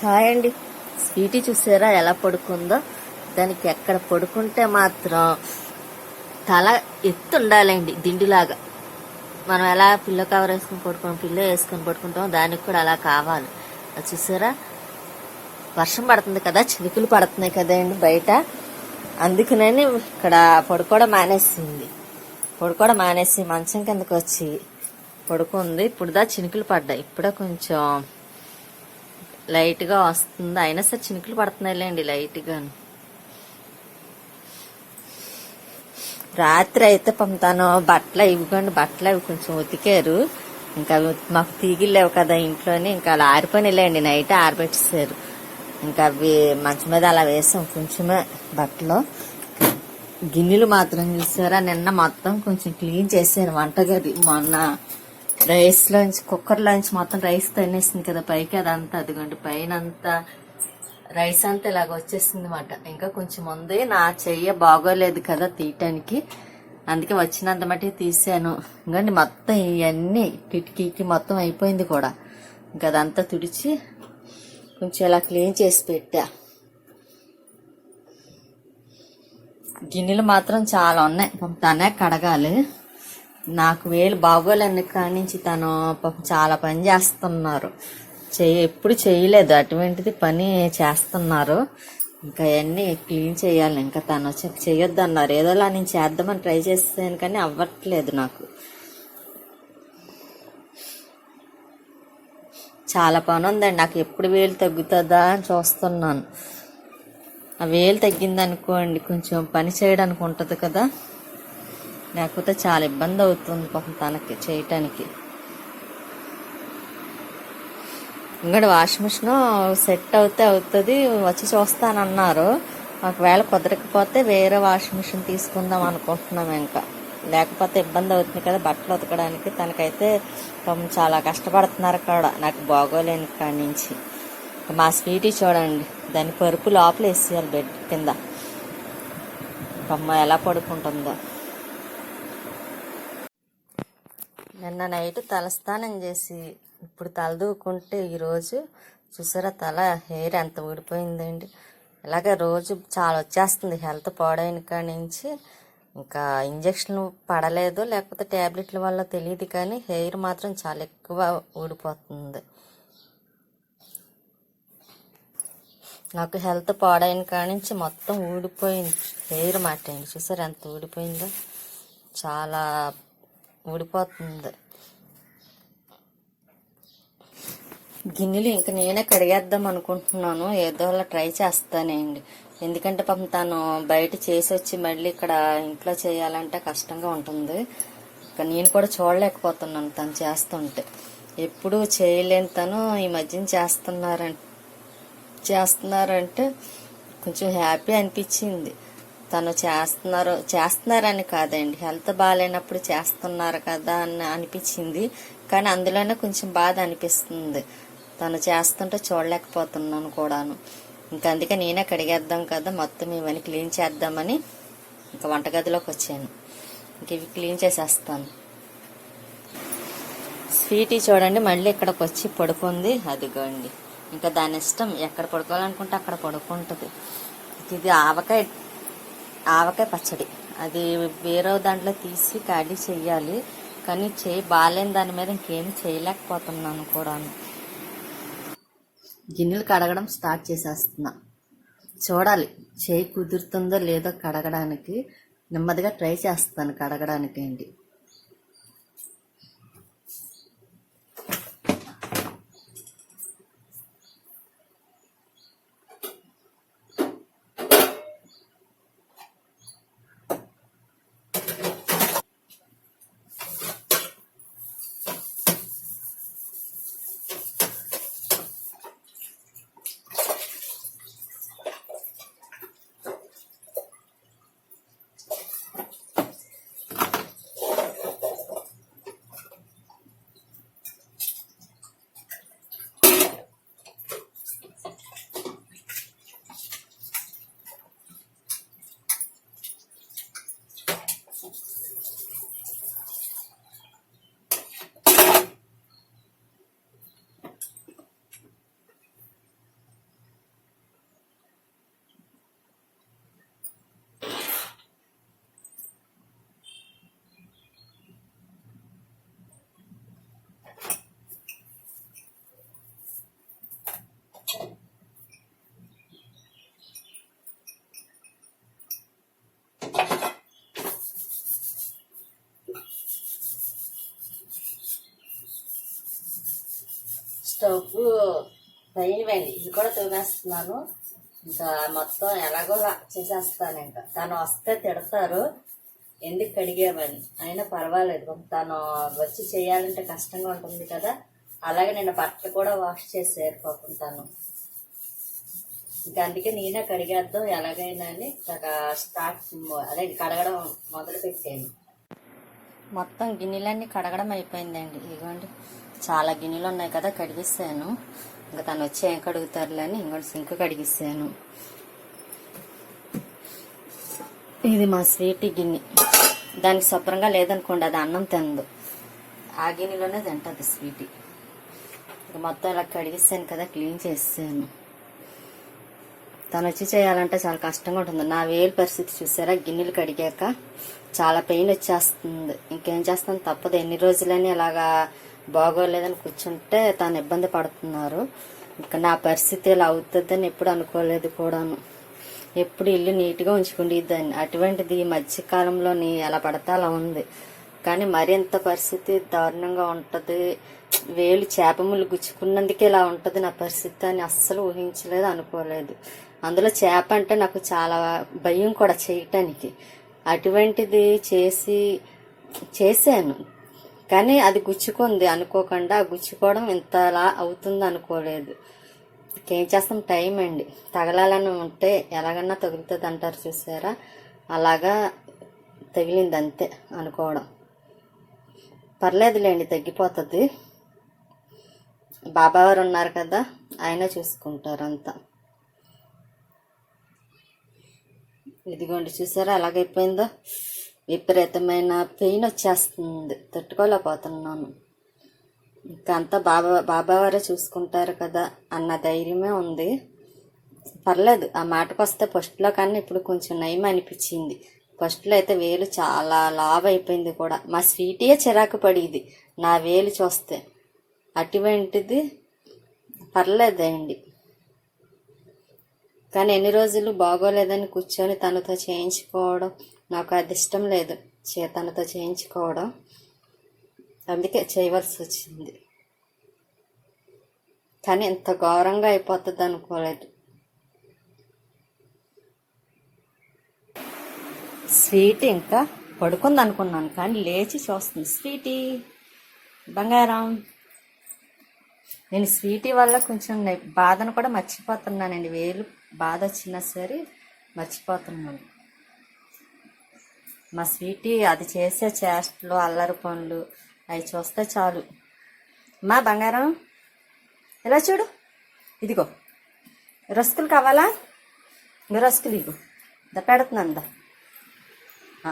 Hi అండి. Sweety చూసారా ఎలా పడుకుందో? దానికి ఎక్కడ పడుకుంటే మాత్రం తల ఎత్తు ఉండాలండి దిండులాగా. మనం ఎలా పిల్ల కవర్ వేసుకుని పడుకుని పిల్ల వేసుకొని పడుకుంటాం దానికి కూడా అలా కావాలి. అది చూసారా? వర్షం పడుతుంది కదా చినుకులు పడుతున్నాయి కదండి బయట. అందుకనని ఇక్కడ పడుకోవడం మానేసింది. పడుకోవడం మానేసి మంచం కిందకు వచ్చి పడుకుంది ఇప్పుడుదా చినుకులు పడ్డాయి. ఇప్పుడే కొంచెం లైట్గా వస్తుంది. అయినా సరే చినుకులు పడుతున్నాయిలేండి లైట్గా రాత్రి అయితే పంపుతాను. బట్టలు ఇవ్వకండి బట్టలు అవి కొంచెం ఉతికారు. ఇంకా అవి మాకు తీగిలేవు కదా ఇంట్లోనే. ఇంకా అలా ఆరిపోయినాయిలేండి. నైట్ ఆరబెట్టేసారు ఇంకా అవి మంచం మీద అలా వేసాం కొంచెమే బట్టలు. గిన్నెలు మాత్రం చూసారా? నిన్న మొత్తం కొంచెం క్లీన్ చేశాను వంటగది మొన్న. రైస్ లోంచి కుక్కర్ లోంచి మొత్తం రైస్ తినేసింది కదా పైకి అదంతా అదిగోండి పైన అంతా రైస్ అంతా ఇలాగ వచ్చేసింది అనమాట ఇంకా కొంచెం ఉంది నా చెయ్య బాగోలేదు కదా తీయటానికి అందుకే వచ్చినంత మట్టి తీసాను. ఇంకండి మొత్తం ఇవన్నీ కిటికీకి మొత్తం అయిపోయింది కూడా. ఇంకా అదంతా తుడిచి కొంచెం ఇలా క్లీన్ చేసి పెట్టా. గిన్నెలు మాత్రం చాలా ఉన్నాయి తనే కడగాలి. నాకు వేలు బాగోలేని కాడి నుంచి తను పాపం చాలా పని చేస్తున్నారు. చేయ ఎప్పుడు చేయలేదు. అటువంటిది పని చేస్తున్నారు. ఇంకా అవన్నీ క్లీన్ చేయాలి. ఇంకా తను వచ్చి చేయొద్దు అన్నారు. ఏదోలా నేను చేద్దామని ట్రై చేస్తాను కానీ అవ్వట్లేదు నాకు. చాలా పని ఉందండి. నాకు ఎప్పుడు వేలు తగ్గుతుందా అని చూస్తున్నాను. ఆ వేలు తగ్గిందనుకోండి కొంచెం పని చేయడానికి ఉంటుంది కదా. లేకపోతే చాలా ఇబ్బంది అవుతుంది పాపం తనకి చేయటానికి. ఇంకా వాషింగ్ మిషన్ సెట్ అవుతే అవుతుంది వచ్చి చూస్తానన్నారు. ఒకవేళ కుదరకపోతే వేరే వాషింగ్ మిషన్ తీసుకుందాం అనుకుంటున్నాం ఇంకా. లేకపోతే ఇబ్బంది అవుతుంది కదా బట్టలు ఉతకడానికి తనకైతే పాపం చాలా కష్టపడుతున్నారు కూడా నాకు బాగోలేని కాడి నుంచి. మా స్వీటీ చూడండి దాని పరుపు లోపల వేసేయాలి బెడ్ కింద. అమ్మ ఎలా పడుకుంటుందో. నిన్న నైట్ తలస్నానం చేసి ఇప్పుడు తలదూకుంటే ఈరోజు చూసారా తల హెయిర్ ఎంత ఊడిపోయిందండి. ఇలాగే రోజు చాలా వచ్చేస్తుంది హెల్త్ పాడైన కాడి నుంచి. ఇంకా ఇంజక్షన్ పడలేదు లేకపోతే ట్యాబ్లెట్ల వల్ల తెలియదు కానీ హెయిర్ మాత్రం చాలా ఎక్కువ ఊడిపోతుంది. నాకు హెల్త్ పాడైన కాడి నుంచి మొత్తం ఊడిపోయింది హెయిర్ మాట అండి చూసారు ఎంత ఊడిపోయిందో. చాలా ఊడిపోతుంది. గిన్నెలు ఇంక నేనే కడిగేద్దాం అనుకుంటున్నాను. ఏదో అలా ట్రై చేస్తానండి. ఎందుకంటే పాపం తను బయట చేసి వచ్చి మళ్ళీ ఇక్కడ ఇంట్లో చేయాలంటే కష్టంగా ఉంటుంది. ఇక నేను కూడా చూడలేకపోతున్నాను తను చేస్తుంటే. ఎప్పుడు చేయలేని తను ఈ మధ్యన చేస్తున్నారంటే చేస్తున్నారంటే కొంచెం హ్యాపీ అనిపించింది. తను చేస్తున్నారు చేస్తున్నారని కాదండి. హెల్త్ బాగాలేనప్పుడు చేస్తున్నారు కదా అని అనిపించింది. కానీ అందులోనే కొంచెం బాధ అనిపిస్తుంది. తను చేస్తుంటే చూడలేకపోతున్నాను కూడాను. ఇంకా అందుకే నేనే కడిగేద్దాం కదా మొత్తం ఇవన్నీ క్లీన్ చేద్దామని ఇంకా వంటగదిలోకి వచ్చాను. ఇంక ఇవి క్లీన్ చేసేస్తాను. స్వీటీ చూడండి మళ్ళీ ఇక్కడికి వచ్చి పడుకుంది. అదిగోండి. ఇంకా దాని ఇష్టం ఎక్కడ పడుకోవాలనుకుంటే అక్కడ పడుకుంటుంది. ఇది ఆవకాయ ఆవకాయ పచ్చడి. అది వేరే దాంట్లో తీసి ఖాళీ చెయ్యాలి. కానీ చేయి బాగాలేని దాని మీద ఇంకేం చేయలేకపోతున్నాను కూడా గిన్నెలు కడగడం స్టార్ట్ చేసేస్తున్నా. చూడాలి చేయి కుదురుతుందో లేదో కడగడానికి. నెమ్మదిగా ట్రై చేస్తాను కడగడానికి అండి స్టవ్ పైనవండి ఇది కూడా తోమేస్తున్నాను ఇంకా మొత్తం ఎలాగో చేసేస్తాను ఇంకా. తను వస్తే తిడతారు. ఎందుకు కడిగామని. అయినా పర్వాలేదు. తను వచ్చి చేయాలంటే కష్టంగా ఉంటుంది కదా. అలాగే నేను బట్టలు కూడా వాష్ చేసి పాపం తను. ఇంకా అందుకే నేనే కడిగేద్దాం ఎలాగైనా అని స్టార్ట్ అదే కడగడం మొదలు పెట్టాను మొత్తం గిన్నెలన్నీ కడగడం అయిపోయిందండి. ఇదిగోండి. చాలా గిన్నెలు ఉన్నాయి కదా కడిగిస్తాను ఇంకా తను వచ్చి ఏం కడుగుతారులే ఇంకోటి సింక్ కడిగిస్తాను ఇది మా స్వీట్ గిన్నె. దానికి శుభ్రంగా లేదనుకోండి అది అన్నం తినదు. ఆ గిన్నెలోనే తింటుంది స్వీట్. ఇక మొత్తం ఇలా కడిగిస్తాను కదా క్లీన్ చేస్తాను తను వచ్చి చేయాలంటే చాలా కష్టంగా ఉంటుంది. నా వేలు పరిస్థితి చూసారా? గిన్నెలు కడిగాక చాలా పెయిన్ వచ్చేస్తుంది. ఇంకేం చేస్తాను? తప్పదు. ఎన్ని రోజులని అలాగా బాగోలేదని కూర్చుంటే తను ఇబ్బంది పడుతున్నారు. ఇంకా నా పరిస్థితి ఇలా అవుతుందని ఎప్పుడు అనుకోలేదు కూడాను. ఎప్పుడు ఇల్లు నీట్గా ఉంచుకుండేదాన్ని అటువంటిది ఈ మధ్యకాలంలోని ఎలా పడతా అలా ఉంది. కానీ మరింత పరిస్థితి దారుణంగా ఉంటుంది. వేలు చేపములు గుచ్చుకున్నందుకే ఇలా ఉంటుంది నా పరిస్థితి అని అస్సలు ఊహించలేదు అనుకోలేదు. అందులో చేప అంటే నాకు చాలా భయం కూడా చేయటానికి. అటువంటిది చేసి చేశాను. కానీ అది గుచ్చుకుంది. అనుకోకుండా గుచ్చుకోవడం ఇంతలా అవుతుంది అనుకోలేదు. ఇంకేం చేస్తాం? టైం అండి. తగలాలని ఉంటే ఎలాగన్నా తగులుతుంది అంటారు చూసారా? అలాగా తగిలింది అంతే అనుకోవడం. పర్లేదులేండి తగ్గిపోతుంది. బాబావారు ఉన్నారు కదా ఆయన చూసుకుంటారు అంతా. ఇదిగోండి చూసారా? ఎలాగైపోయిందో? విపరీతమైన పెయిన్ వచ్చేస్తుంది. తట్టుకోలేకపోతున్నాను. ఇంకా అంతా బాబా బాబావారే చూసుకుంటారు కదా అన్న ధైర్యమే ఉంది. పర్లేదు ఆ మాటకు వస్తే ఫస్ట్లో కన్నా ఇప్పుడు కొంచెం నయం అనిపించింది. ఫస్ట్లో అయితే వేలు చాలా లావ్ అయిపోయింది కూడా. మా స్వీటీయే చిరాకు పడేది నా వేలు చూస్తే. అటువంటిది పర్లేదండి. కానీ ఎన్ని రోజులు బాగోలేదని కూర్చొని తనతో చేయించుకోవడం నాకు అది ఇష్టం లేదు. చే తనతో చేయించుకోవడం. అందుకే చేయవలసి వచ్చింది కానీ ఇంత ఘోరంగా అయిపోతుంది అనుకోలేదు స్వీట్ ఇంకా పడుకుంది అనుకున్నాను కానీ లేచి చూస్తుంది. స్వీటీ బంగారం. నేను స్వీటీ వల్ల కొంచెం బాధను కూడా మర్చిపోతున్నానండి. వేలు బాధ వచ్చినా సరే మర్చిపోతున్నాను. మా స్వీటీ అది చేసే చేష్టలు అల్లరి పనులు అవి చూస్తే చాలు. మా బంగారం ఇలా చూడు ఇదిగో. రస్కులు కావాలా? రస్కులు ఇగో దా పెడుతున్నాను దా.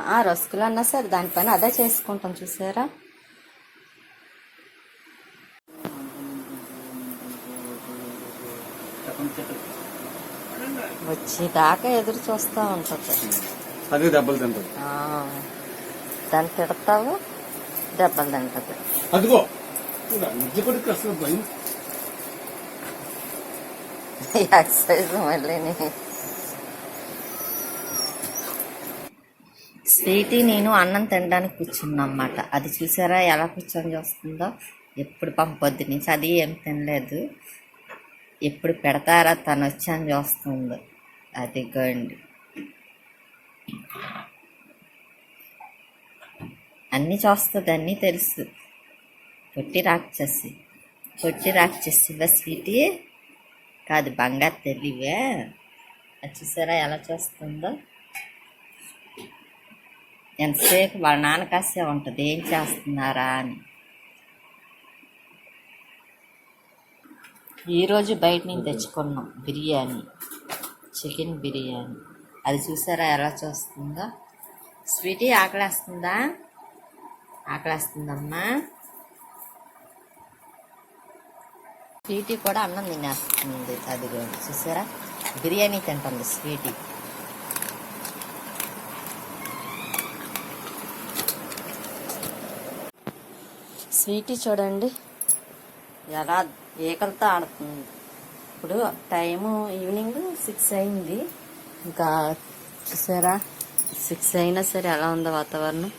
ఆ, రస్కులు అన్నా సరే దానిపైన అదే చేసుకుంటాం చూసారా? వచ్చేదాకా ఎదురు చూస్తూ ఉంటుంది. అదే దెబ్బలు తింటది. దాన్ని తిడతావు దెబ్బలు తింటది. అదిగో నిజ కొడుకు అసలు భయం. ఎక్సర్సైజ్ మళ్ళీ స్వీటీ నేను అన్నం తినడానికి కూర్చున్నా అన్నమాట అది చూసారా ఎలా కూర్చొని చూస్తుందో? ఎప్పుడు పంపొద్దు నుంచి అది ఏం తినలేదు. ఎప్పుడు పెడతారా తను వచ్చి అని చూస్తుంది. అది గండి అన్నీ చూస్తుంది అన్నీ తెలుసు. పొట్టి రాక్షసి. పొట్టి రాక్షసివా స్వీటీ? కాదు బంగారు తెలివే అది చూసారా ఎలా చూస్తుందో? ఎంతసేపు వాళ్ళ నాన్న కాసే ఉంటుంది ఏం చేస్తున్నారా అని. ఈరోజు బయట నుంచి తెచ్చుకున్నాం బిర్యానీ చికెన్ బిర్యానీ. అది చూసారా ఎలా చూస్తుందో? స్వీటీ ఆకలేస్తుందా? ఆకలేస్తుందమ్మా. స్వీటీ కూడా అన్నం తినేస్తుంది అది చూసారా? బిర్యానీ తింటుంది స్వీటీ. స్వీటీ చూడండి. ఎలా ఏకలతో ఆడుతుంది. ఇప్పుడు టైము ఈవినింగ్ సిక్స్ అయింది. ఇంకా చూసారా? సిక్స్ అయినా సరే ఎలా ఉందో వాతావరణం.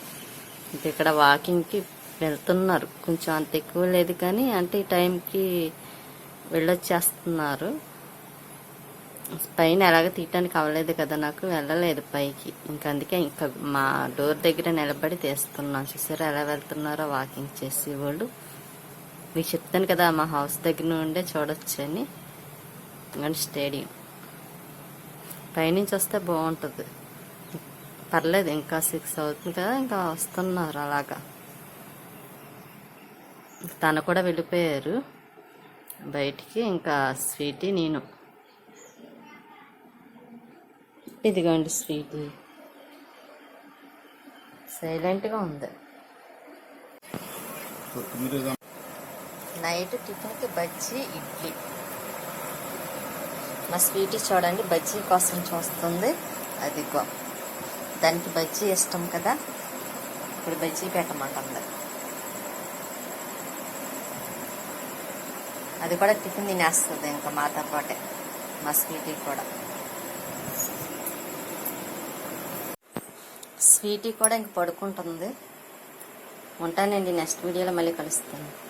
ఇంకా ఇక్కడ వాకింగ్కి వెళ్తున్నారు. కొంచెం అంత ఎక్కువ లేదు కానీ అంటే ఈ టైంకి వెళ్ళొచ్చేస్తున్నారు. పైన ఎలాగ తీయటానికి అవ్వలేదు కదా నాకు వెళ్ళలేదు పైకి. ఇంకా అందుకే ఇంకా మా డోర్ దగ్గర నిలబడి తీస్తున్నాను. చూసారా ఎలా వెళ్తున్నారో వాకింగ్ చేసి వాళ్ళు. మీకు చెప్తాను కదా మా హౌస్ దగ్గర నుండే చూడొచ్చని. ఇంకంటే స్టేడియం. పైనుంచి వస్తే బాగుంటుంది. పర్లేదు ఇంకా సిక్స్ అవుతుంది కదా ఇంకా వస్తున్నారు అలాగా. తను కూడా వెళ్ళిపోయారు. బయటికి ఇంకా స్వీటీ నేను. ఇదిగోండి స్వీటీ. సైలెంట్గా ఉంది. నైట్ టిఫిన్కి బజ్జీ ఇడ్లీ. మా స్వీటీ చూడండి బజ్జీ కోసం చూస్తుంది. అదిగో దానికి బజ్జీ ఇష్టం కదా? ఇప్పుడు బజ్జీ పెట్టమంటుంది. అది కూడా టిఫిన్ తినేస్తుంది ఇంకా మాతో పాటే మా స్వీటీ కూడా. స్వీటీ కూడా ఇంక పడుకుంటుంది. ఉంటానండి నెక్స్ట్ వీడియోలో మళ్ళీ కలుస్తాను.